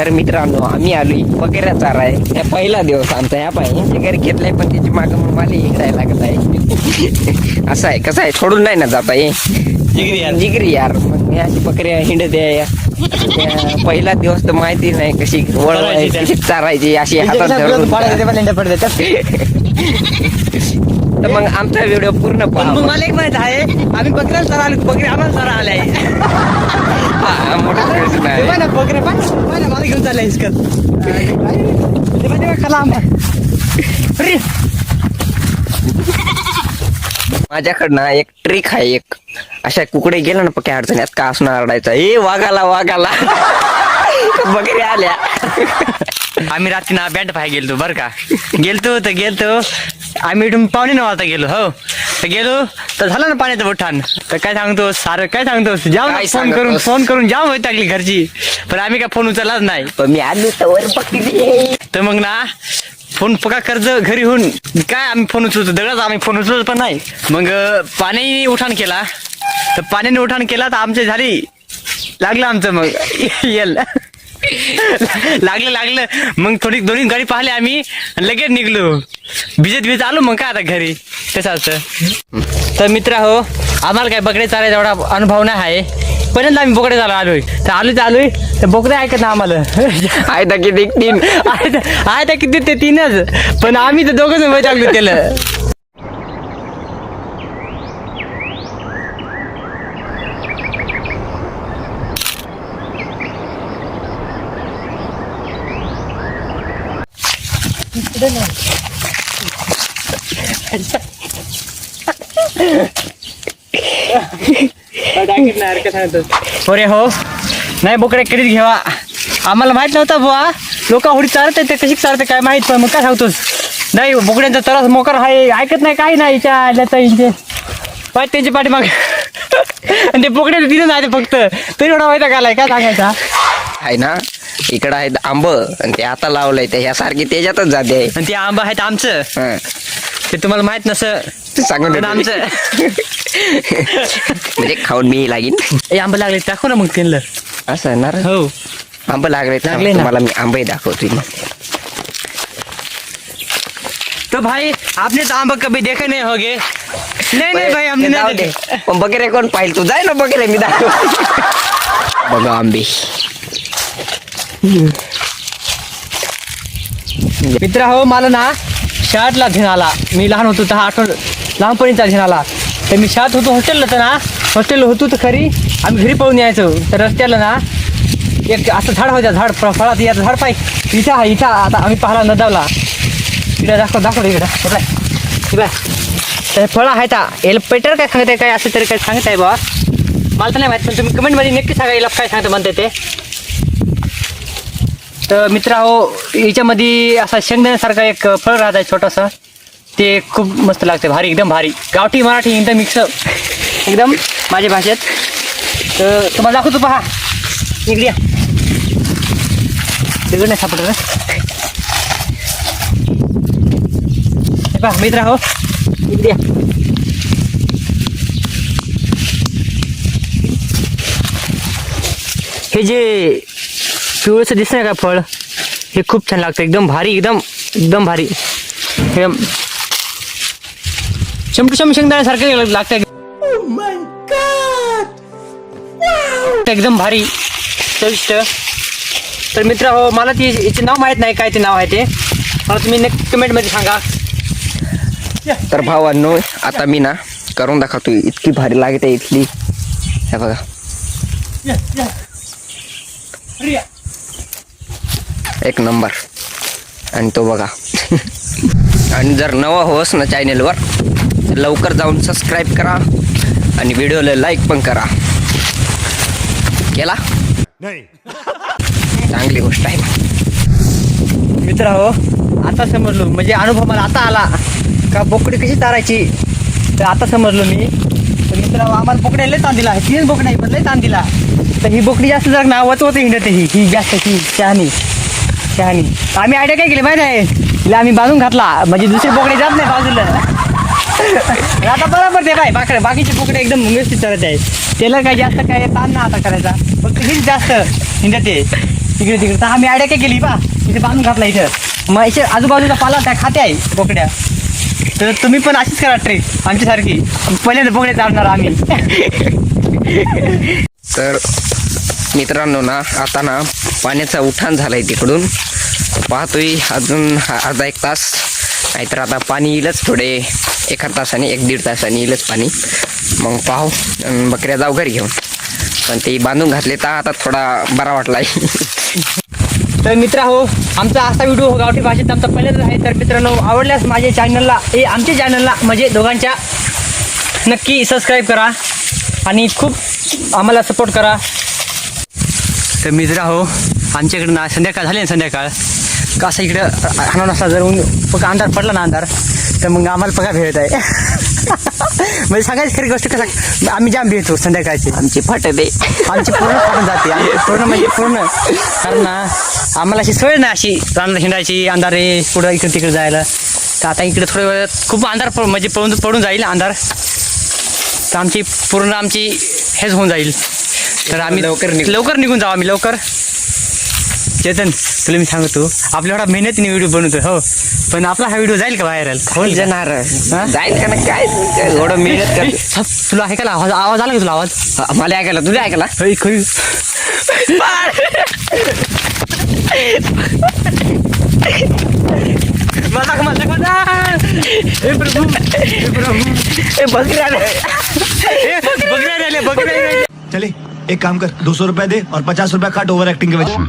तर मित्रांनो आम्ही आलोय बकऱ्या चारा आहे. पहिला दिवस आमचा ह्या पाहिजे घरी घेतलाय पण त्याची मागं मला हिंडायला लागत आहे. असं आहे कसं आहे? सोडून नाही ना जाता ये. जिगरी यार. मग अशी बकऱ्या हिंडत आहे. त्या पहिला दिवस तर माहिती नाही कशी वळवायची चारायची अशी हातात धरून. तर मग आमचा व्हिडिओ पूर्ण पण पहा. मग मला एक माहीत आहे आम्ही बकऱ्याला सरा आलो बकरी आम्हाला सरा आलाय हा, मोठा प्रश्न आहे. ना बकऱ्या पाय पाय ना मला घेऊन चाललाय इसकत खाला आंबा. अरे, माझ्याकडनं एक ट्रिक आहे एक. अशा कुकडे गेला ना पक्या अडचणीत का असणार अडायचा? ए वागाला वागाला बकरी आल्या. आम्ही रात्री ना बँड पाय गेलतो बरं का? गेलतो तर गेलतो. आम्ही इथून पावणे नऊ वाजता गेलो हो. तर गेलो तर झालं ना पाण्याचं बोठान तर काय सांगतो सारं काय सांगतो? जाम काय फोन करून? फोन करून जाम होत टाकली घरची. पण आम्ही काय फोन उचललाच नाही. पण मी आलो तर वर पकडली. तर मग ना फोन पका कर्ज घरी होऊन काय आम्ही फोन उचलतो? दगडाच आम्ही फोन उचलत पण नाही. मग अं, पाणी उठाण केला. तर पाण्याने उठाण केला तर आमची झाली. लागलं आमचं मग. येल. लागलं लागलं. मग थोडी दोन्ही गाडी पाहिले आम्ही आणि लगेच निघलो. भिजत भिजत आलो मग काय आता घरी? तसं असतं? तर मित्र हो आम्हाला काय बकडे चालायचा एवढा अनुभव नाही आहे. पहिल्यांदा आम्ही बोकडे चालू आलोय. तर आलोय तर आलोय तर बोकडे ऐकत ना आम्हाला? आहे तर किती? तीन. आहे तर- किती? ते तीनच. पण आम्ही तर दोघं जण टाकलो त्याला अरे हो. नाही बोकडे कधीच घ्यावा आम्हाला माहीत नव्हतं बुवा. लोक होडी चालत ते कशी चालते काय माहीत पण मग काय सांगतोस नाही बोकड्यांचा तरास मोकर आहे ऐकत नाही काही नाही इच्या आल्याचा पाय त्यांची पाठीमाग. आणि ते बोकड्याला तिथे नाही फक्त. तरी एवढा माहिती काय काय सांगायचा? आहे ना इकडं आहेत आंब आणि ते आता लावलंय ते ह्यासारखी त्याच्यातच जाते. आहे आणि ते आंबा आहेत आमचं. हं. ते तुम्हाला माहीत नसं ते सांगून. आमचं. म्हणजे खाऊन मी लागीन. आंबा लागले दाखव ना मग त्यांना. असं ना रे. हो. आंब लागले लागले ना. तुम्हाला मी आंबे दाखवतोय मग. तो भाई आपने तो आंबा कभी देखे नहीं होगे. नहीं नहीं भाई हमने नहीं. देखे. पण बकरे कोण पाहिजे तू जाय ना बकरे मी दाखव बघा आंबे. मित्र हो मला ना शाळेतला धिन आला. मी लहान होतो तर हा आठवण लहानपणीचा धिन आला. तर मी शाळेत होतो हॉस्टेलला तर ना हॉस्टेलला होतो तर खरी आम्ही घरी पळून यायचो. तर रस्त्याला ना एक असं झाड होत्या झाड फळ- फळाचं याचं झाड पाय. इथं हा इथं आता आम्ही पाहिला नदावला इकडे दाखव दाखव इकडं. बघा तर फळं आहे का याला पेटर काय आहे काय असं तरी काय सांगताय बा मला तर नाही माहीत पण तुम्ही कमेंटमध्ये नक्की सांगा याला काय सांगता म्हणते ते. तर मित्र हो याच्यामध्ये असा शेंगदाण्यासारखा एक फळ राहत आहे छोटंसं. ते खूप मस्त लागते भारी एकदम भारी. गावठी मराठी एकदम मिक्स एकदम माझ्या भाषेत. तर तुम्हाला दाखवतो पहा. इकडे तिकडे नाही सापडत पहा मित्र हो. इकडे हे जे पिवळंसं दिसतंय का फळ? हे खूप छान लागतं. एकदम भारी एकदम एकदम भारी. हे शमटू शेंगदाण्यासारखं लागतं एकदम भारी. चविष्ट. तर मित्र हो मला ती याचे नाव माहीत नाही काय ते नाव आहे ते. मला तुम्ही नक्की कमेंटमध्ये सांगा. तर भावांनो आता मी ना करून दाखवतो. इतकी भारी लागते इथली. हे बघा. एक नंबर. आणि तो बघा. आणि जर नवा होस ना चॅनेलवर तर लवकर जाऊन सबस्क्राईब करा आणि व्हिडिओला लाईक पण करा. केला? चांगली गोष्ट आहे. मित्र हो आता समजलो. म्हणजे अनुभव मला आता आला. का बोकडी कशी चारायची? तर आता समजलो मी. तर मित्र हो, आम्हाला बोकड्या लय ताण दिला. तीन बोकड्या पण लय ताण दिला. तर ही बोकडी जास्त जर ना वचवत हिंडते ही. ही जास्त ही शहाणी. शहाणी तर आम्ही आयडिया काय केली माहिती आहे? तिला आम्ही बांधून घातला. म्हणजे दुसरे बोकडे जात नाही बाजूला. आता बरोबर ते काय बाकडे बाकीचे बोकडे एकदम व्यवस्थित चालत आहे त्याला काय जास्त काय ताण ना आता करायचा. फक्त हीच जास्त हिंडते ते तिकडे. तर आम्ही आयडिया काय केली पा इथे बांधून घातला इथं. मग इथे आजूबाजूचा पाला त्या खाते आहे बोकड्या. तर तुम्ही पण अशीच करा ट्रेक आमच्यासारखी. पहिल्यांदा बोकडे चालणार आम्ही. तर मित्रांनो ना आता ना पाण्याचा उठाण झाला आहे तिकडून. पाहतोय अजून हा- अर्धा एक तास. नाहीतर आता पाणी येईलच थोडे. एका तासाने एक दीड तासाने येईलच पाणी. मग पाहू. बकऱ्या जाऊ घरी घेऊन. पण ते बांधून घातले तर आता थोडा बरा वाटला तर मित्र हो आमचा असा व्हिडिओ हो, गावठी भाषेत आमचा पहिलेच आहे. तर मित्रांनो आवडल्यास माझ्या चॅनलला ए आमच्या चॅनलला म्हणजे दोघांच्या नक्की सबस्क्राईब करा. आणि खूप आम्हाला सपोर्ट करा. तर मित्र हो आमच्याकडे ना संध्याकाळ झाली ना संध्याकाळ. का असं इकडं हाणून असला जर ऊन पका अंधार पडला ना अंधार तर मग आम्हाला पका भेटत आहे. म्हणजे सांगायची खरी गोष्ट कसं आम्ही जाम भेटतो संध्याकाळची. आमची फाटते आमची पूर्ण फाटून जाते. आमची पूर्ण म्हणजे पूर्ण. कारण ना आम्हाला अशी सवय नाही अशी रानात हिंडायची अंधारे पुढं इकडे तिकडे जायला. तर आता इकडे थोड्या वेळात खूप अंधार पड म्हणजे पडून पडून जाईल अंधार. तर आमची पूर्ण आमची हेच होऊन जाईल. तर आम्ही लवकर. लवकर निघून जाऊ आम्ही लवकर. चेतन तुला मी सांगतो आपल्या एवढा मेहनतीने व्हिडिओ बनवतो हो. पण आपला हा व्हिडिओ जाईल का व्हायरल होईल? जाणार? हा? जाईल का ना काय एवढं मेहनत कर. सब तुला ऐकायला आवाज आवाज आला का तुला आवाज? मला ऐकायला तुझ्या ऐकायला? होय, खरी. मजाक मजाक मजाक हे प्रभू हे प्रभू. बकऱ्या हे बकऱ्या राहिले बकऱ्या राहिले चले. एक काम कर दो सौ रुपए दे और पचास रुपए काट ओवर एक्टिंग के वजह